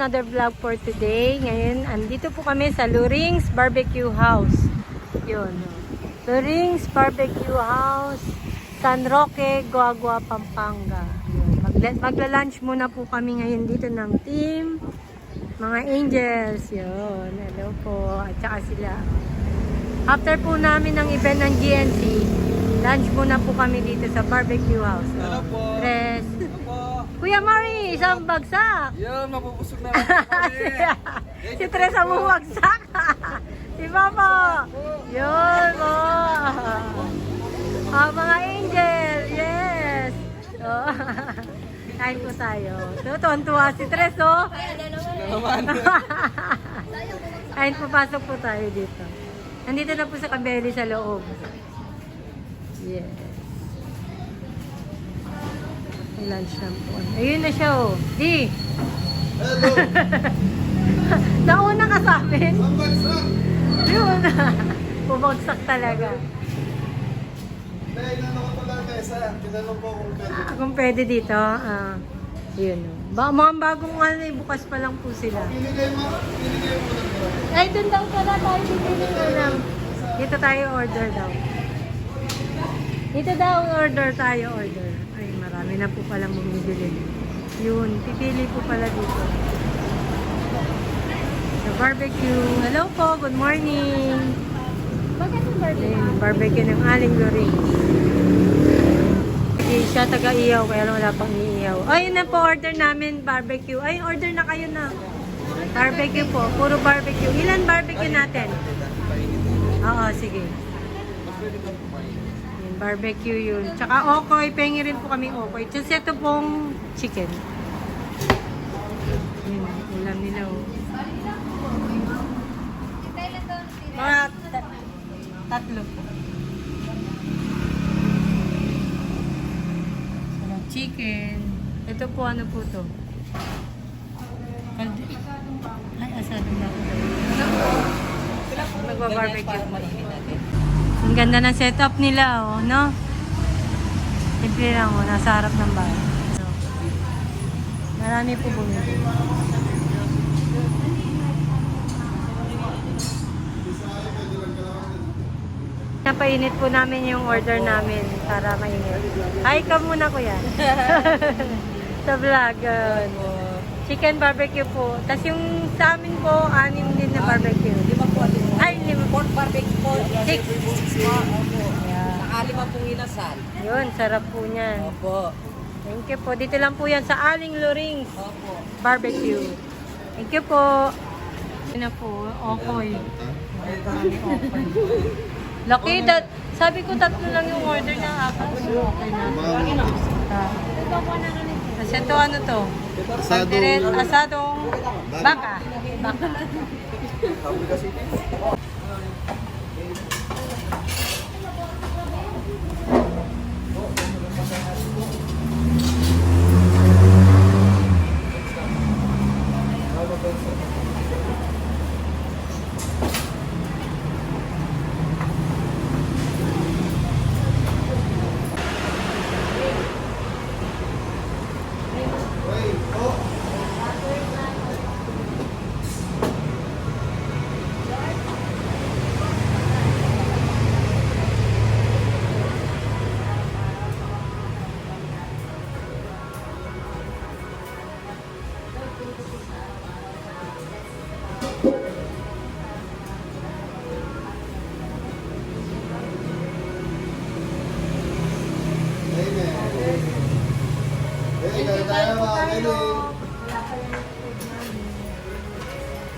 another vlog for today. Ngayon, andito po kami sa Lurings Barbecue House. Yun. Lurings Barbecue House, San Roque, Guagua, Pampanga. Yun. Magla- magla-lunch muna po kami ngayon dito ng team. Mga angels. Yun. Hello po. At saka sila. After po namin ng event ng GNC, lunch muna po kami dito sa barbecue house. Hello po. Tres. Kuya Mari, isang bagsak. Yun, mapupusog na kami. si Tres ang bumagsak. si Papa. Yun po. Ah, mga angel. Yes. So, kain po tayo. So, tuwan-tuwa si Tres, oh. Kain po, pasok po tayo dito. Nandito na po sa kabeli sa loob. Yes. Na po. Ayun na siya, oh. Di. Hello! Nauna ka sa amin. Ang bagsak! Yun. Bumagsak talaga. Dahil ano ko pala mesa, tinanong po kung pwede. Ah, kung pwede dito, ah, yun. oh. Ba, mga bagong ano, eh, bukas pa lang po sila. Pinigay mo, pinigay mo ng grabe. Ay, dun daw pala tayo bibili ko lang. Dito tayo order daw. Dito daw order tayo order. Marami na po palang bumibili. Yun, pipili po pala dito. Sa barbecue. Hello po, good morning. Bakit yung barbecue? Ayun, barbecue ng Aling Loring. Hindi siya taga-iyaw, kaya lang wala pang iiyaw. Ayun na po, order namin barbecue. Ay, order na kayo na. Barbecue po, puro barbecue. Ilan barbecue natin? Oo, sige. Yun, barbecue yun. Tsaka okoy, pengi rin po kami okoy. Tapos ito pong chicken. Yun, ulam nila oh. Mga ta- tatlo po. Chicken. Ito po ano po to? Ay, asado na ako. Magba-barbecue po. Ang ganda ng setup nila, oh, no? Simple lang, oh, nasa harap ng bahay. So, marami po bumili. Napainit po namin yung order namin para mainit. Hi ka muna kuya. Sa vlog. yun. Chicken barbecue po. Tapos yung sa amin po, anim din na barbecue. Lima po. Ay, lima po. Pork barbecue po. Six. Po, opo. Yeah. Nakalima pong inasal. Yun, sarap po niyan. Opo. Thank you po. Dito lang po yan sa Aling Lorings Opo. Barbecue. Thank you po. Yun na po, okoy. Laki, that, sabi ko tatlo lang yung order na apat. So, okay na. Ah. Kasi ito ano to? Asado. Kaldereta, asadong baka. Baka.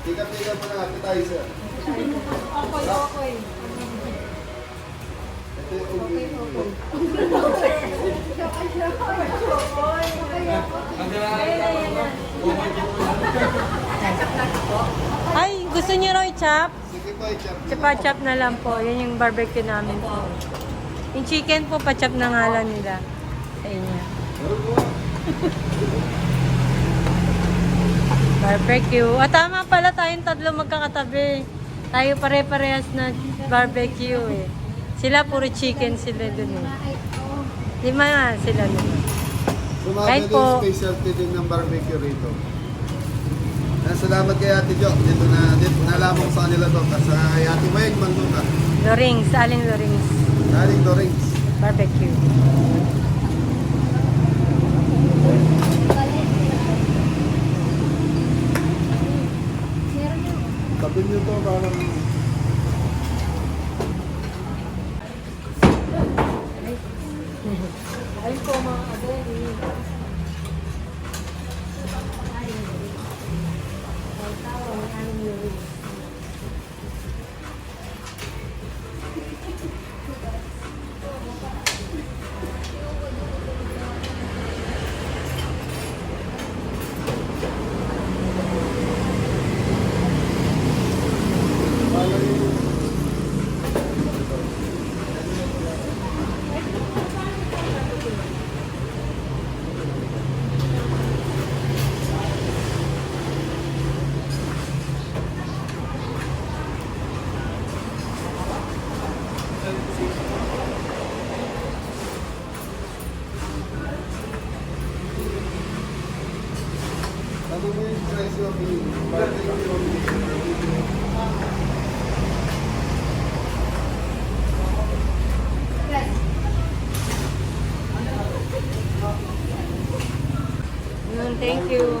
Tika-tika mo na, appetizer. Okoy, okoy. Ito yung ubi. Ay, gusto niyo raw i-chop? Sige po, i-chop nyo. Chapa-chop na lang po. Yan yung barbecue namin po. Yung chicken po, pa-chop na nga lang nila. Sa inyo. Barbecue. Ah, tama pala tayong tatlo magkakatabi. Tayo pare-parehas na barbecue eh. Sila puro chicken sila dun eh. Lima nga sila dun. Kahit Sumabay din po- specialty din ng barbecue rito. Kaya salamat kay Ate Jo. Dito na, dito nalaman ko sa kanila to. At sa kay Ate Weng, Manduka. Lorings, aling Lorings. Galing to rings. Barbecue. Niyo to parang... Ayun po mga kadeli. Ano mo yung presyo of barbecue? Yun, thank you.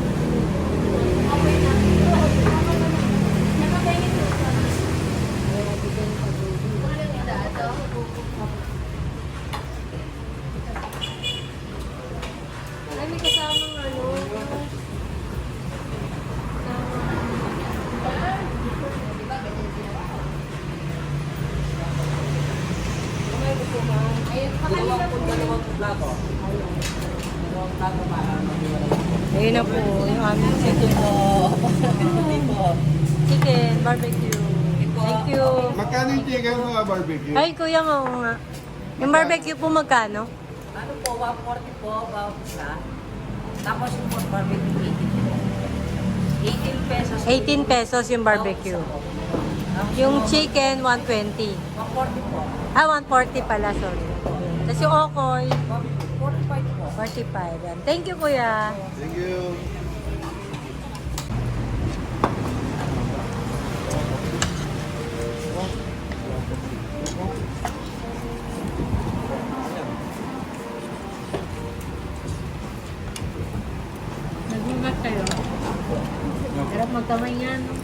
Ayun na po, yung aming chicken. Dito. Chicken, barbecue. Thank you. Magkano yung chicken mo barbecue? Ay, kuya nga oo nga. Yung barbecue po magkano? Ano po, 140 po, bawat isa. Tapos yung barbecue, 18 po. 18 pesos. 18 pesos yung barbecue. Yung chicken, 120. 140 po. Ah, 140 pala, sorry. Tapos yung okoy, 45 po. 45. Yan. Thank you, kuya. Thank you. Naghugas kayo. Magkamay nga, no?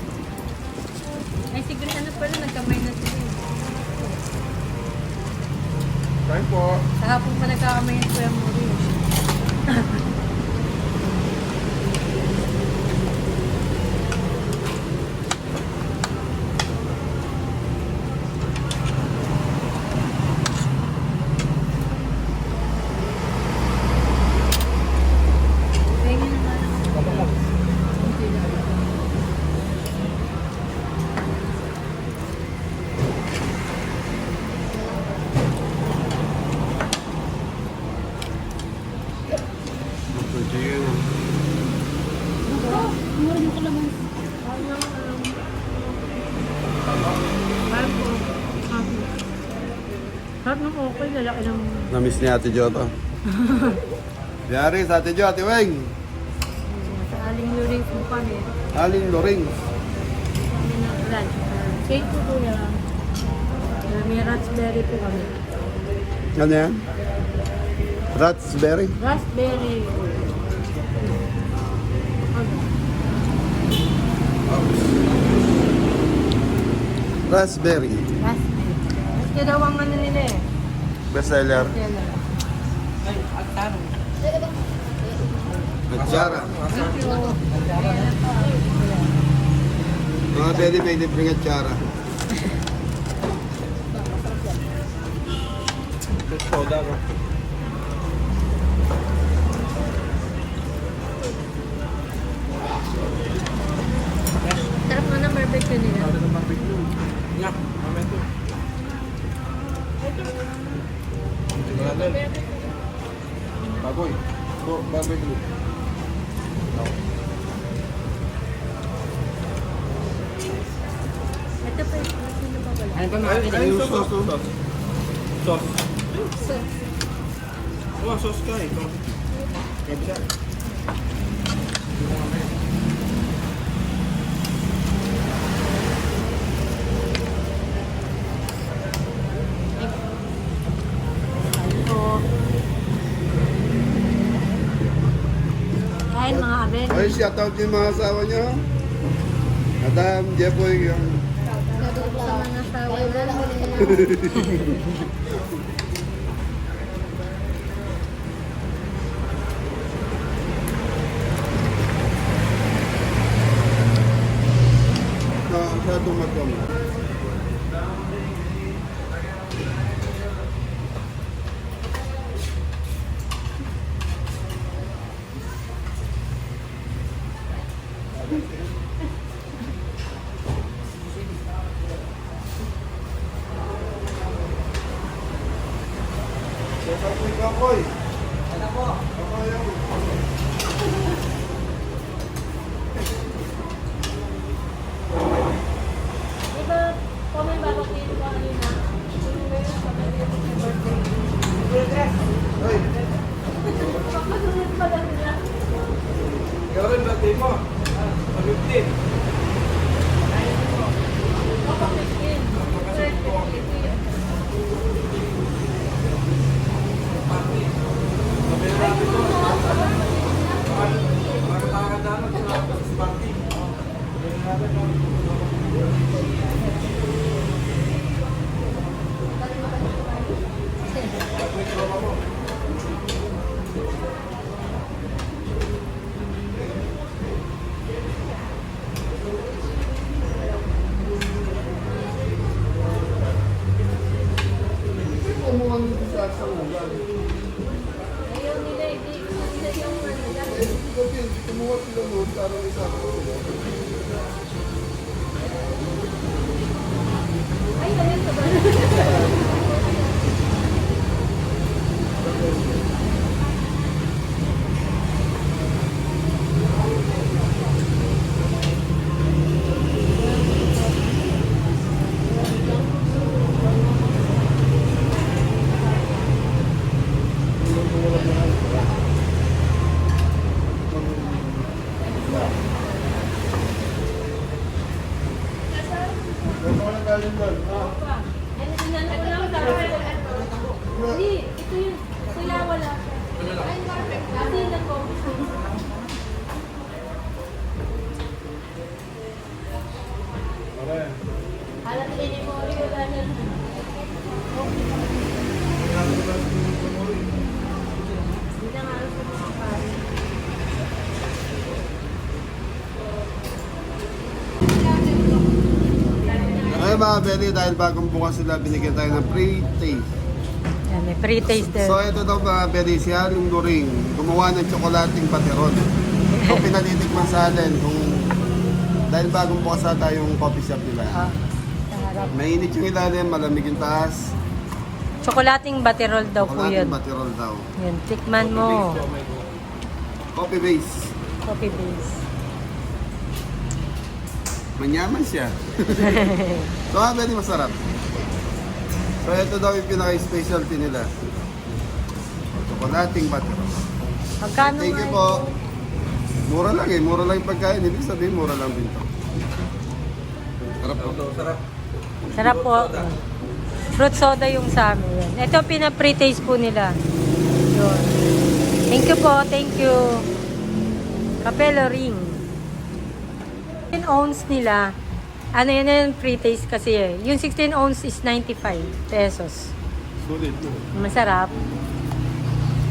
Ay, sige, ano pala, nagkamay na sila. Kain po. Kahapon pa nagkakamay yung kuya mo Sarap ng okay, lalaki ng... Namiss ni Ate Jo to. Yari sa Ate Jo, Ate Weng. Sa aling luring po kami. Aling Loring. Kami ng lunch. Cake po kuya. May raspberry po kami. Ano yan? Raspberry. Raspberry. Raspberry. Raspberry. Ito daw ang ano nila eh. Bestseller. Stella. Ay, ang tanong. You. Mga pwede pwede bring at tsara. Soda ko. Sarap nga ng barbecue nila. Nga, amen to. Bagoy. Go. barbecue. Ito pa yung sino pa wala? Ano pa Ay, mga ay, Ayun, sauce, sauce. sauce, sauce. Sauce. Oh, sauce ka eh. Ketchup. Ito. Kain mga aben. Ay, shout out yung mga asawa niyo. Madam, Jepoy, yung Sa mga tawa namin. na sa tumatong. Kakoy. Ano po? Kakoy yung Di ba, comment ba kung dito ka kanina? Sino ba yun? Comment yun sa birthday. Ay, Pagkasunod pa lang nila. Ikaw rin, birthday mo. Sa 15. Kapag-15. Sabi na natin to. Mga katakandaan sa sa party. Sabi na natin. Kumuha nito sa sa ulan. Ayaw nila, hindi nila yung ano kumuha sila noon para may sa Ano Ay mga Benny, dahil bagong bukas sila, binigyan tayo ng free taste. Yan, may free taste din. So ito daw mga Benny, si Haring Luring, gumawa ng tsokolating pateron. So pinatitikman sa atin kung dahil bagong bukas sa tayong coffee shop nila. Ah, sa harap. Mainit yung ilalim, malamig yung taas. Tsokolating baterol daw po yun. Tsokolating pateron daw. Yun, tikman mo. Coffee base. Coffee base. Manyaman siya. so mga Benny, masarap. So ito daw yung pinaka-specialty nila. Tsokolating pateron. Magkano Thank you po. Mura lang eh. Mura lang yung pagkain. Ibig sabihin, mura lang din to. Sarap po. Sarap. Sarap po. Fruit soda yung sa amin. Ito pina-pre-taste po nila. Yun. Thank you po. Thank you. Capello ring. 16 ounce nila. Ano yun yung pre-taste kasi eh. Yung 16 ounce is 95 pesos. Sulit. Masarap.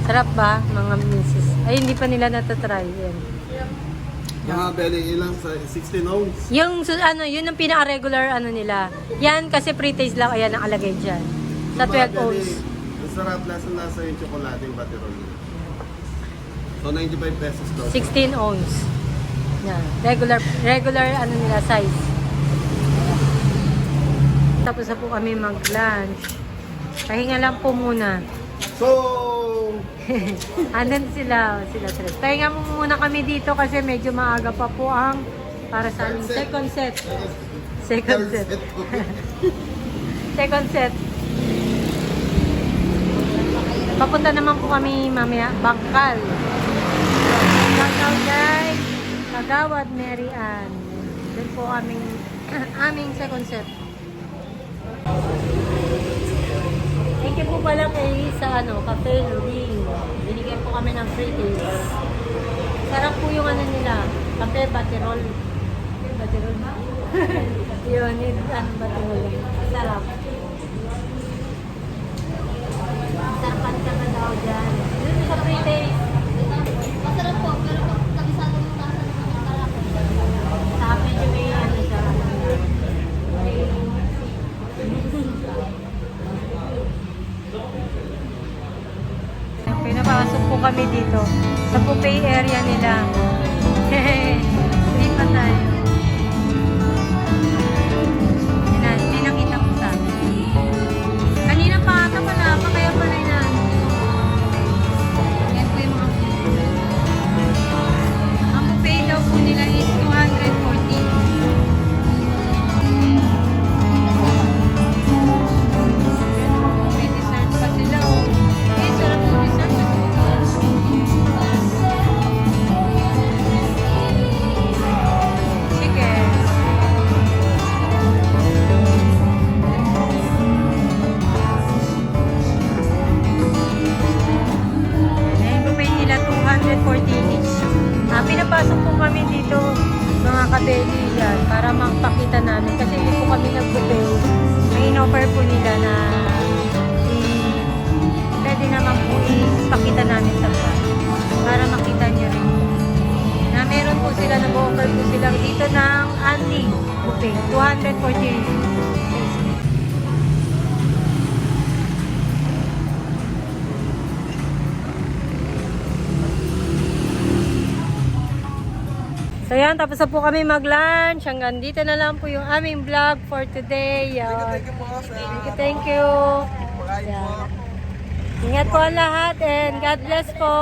Sarap ba, mga misis? Ay, hindi pa nila natatry. Yan. Mga belly ilang sa 16 ounce. Yung su- ano, yun ang pinaka-regular ano nila. Yan kasi pre-taste lang ayan nakalagay diyan. Sa 12 ounce. Ang sarap lasa-lasa yung tsokolating baterol. So 95 pesos daw. 16 ounce. Yan. Regular regular ano nila size. Tapos na po kami mag-lunch. Pahinga lang po muna. So, Andun sila, sila tres. Pahinga mo muna kami dito kasi medyo maaga pa po ang para sa aming second set. Second set. Second set. Papunta naman po kami mamaya, Bangkal. Kagawad Mary Ann. Doon po aming, aming second set. Thank you po pala kay sa ano, Cafe Luring. Binigyan po kami ng free taste. Sarap po yung ano nila, kape batirol. Kape batirol ba? Yun, yun, ano batirol. Sarap. Sarapan ka na daw dyan. Yun sa free taste. Masarap po, pero pag kabisado mo nasa ng masarap. Sa medyo may ano siya. Pinapasok po kami dito sa buffet area nila. So yan, tapos na po kami mag-lunch. Hanggang dito na lang po yung aming vlog for today. Yan. Thank you Thank you. Yan. Ingat po ang lahat and God bless po.